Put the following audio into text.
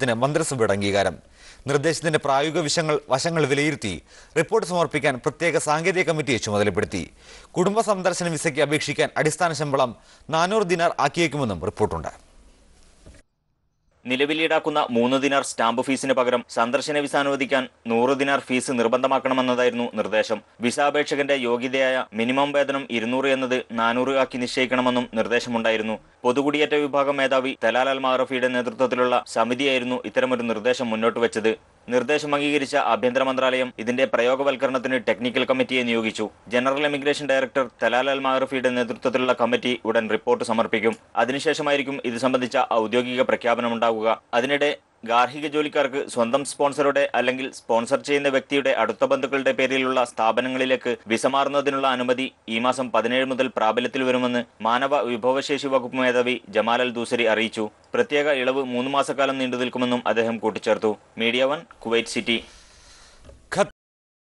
ത്തിന് മന്ത്രിസഭയുടെ അംഗീകാരം. നിർദ്ദേശത്തിന്റെ പ്രായോഗിക വിഷങ്ങൾ വശങ്ങൾ വിലയിരുത്തി റിപ്പോർട്ട് സമർപ്പിക്കാൻ പ്രത്യേക സാങ്കേതിക കമ്മിറ്റിയെ ചുമതലപ്പെടുത്തി. കുടുംബ സന്ദർശന വിസയ്ക്ക് അപേക്ഷിക്കാൻ അടിസ്ഥാന ശമ്പളം നാനൂറ് ദിനാർ ആക്കിയേക്കുമെന്നും റിപ്പോർട്ടുണ്ട്. നിലവിൽ ഈടാക്കുന്ന മൂന്ന് ദിനാർ സ്റ്റാമ്പ് ഫീസിന് പകരം സന്ദർശന വിസ അനുവദിക്കാൻ നൂറ് ദിനാർ ഫീസ് നിർബന്ധമാക്കണമെന്നതായിരുന്നു നിർദ്ദേശം. വിസ അപേക്ഷകന്റെ യോഗ്യതയായ മിനിമം വേതനം ഇരുന്നൂറ് എന്നത് നാനൂറ് ആക്കി നിശ്ചയിക്കണമെന്നും നിർദ്ദേശമുണ്ടായിരുന്നു. പൊതുകുടിയേറ്റ വിഭാഗം മേധാവി തലാൽ അൽ മാറഫിയുടെ നേതൃത്വത്തിലുള്ള സമിതിയായിരുന്നു ഇത്തരമൊരു നിർദ്ദേശം മുന്നോട്ട് വെച്ചത് നിർദ്ദേശം അംഗീകരിച്ച ആഭ്യന്തര മന്ത്രാലയം ഇതിന്റെ പ്രയോഗവൽക്കരണത്തിന് ടെക്നിക്കൽ കമ്മിറ്റിയെ നിയോഗിച്ചു. General immigration director Talal al മാറഫിയുടെ നേതൃത്വത്തിലുള്ള കമ്മിറ്റി ഉടൻ റിപ്പോർട്ട് സമർപ്പിക്കും. അതിനുശേഷമായിരിക്കും ഇത് സംബന്ധിച്ച ഔദ്യോഗിക പ്രഖ്യാപനമുണ്ടാകുക അതിനിടെ ഗാർഹിക ജോലിക്കാർക്ക് സ്വന്തം സ്പോൺസറുടെ അല്ലെങ്കിൽ സ്പോൺസർ ചെയ്യുന്ന വ്യക്തിയുടെ അടുത്ത ബന്ധുക്കളുടെ പേരിലുള്ള സ്ഥാപനങ്ങളിലേക്ക് വിസ മാറുന്നതിനുള്ള അനുമതി ഈ മാസം പതിനേഴ് മുതൽ പ്രാബല്യത്തിൽ വരുമെന്ന് മാനവ വിഭവശേഷി വകുപ്പ് മേധാവി ജമാൽ ദൂസരി അറിയിച്ചു. പ്രത്യേക ഇളവ് മൂന്ന് മാസക്കാലം നീണ്ടു നിൽക്കുമെന്നും അദ്ദേഹം കൂട്ടിച്ചേർത്തു. Media one Kuwait city.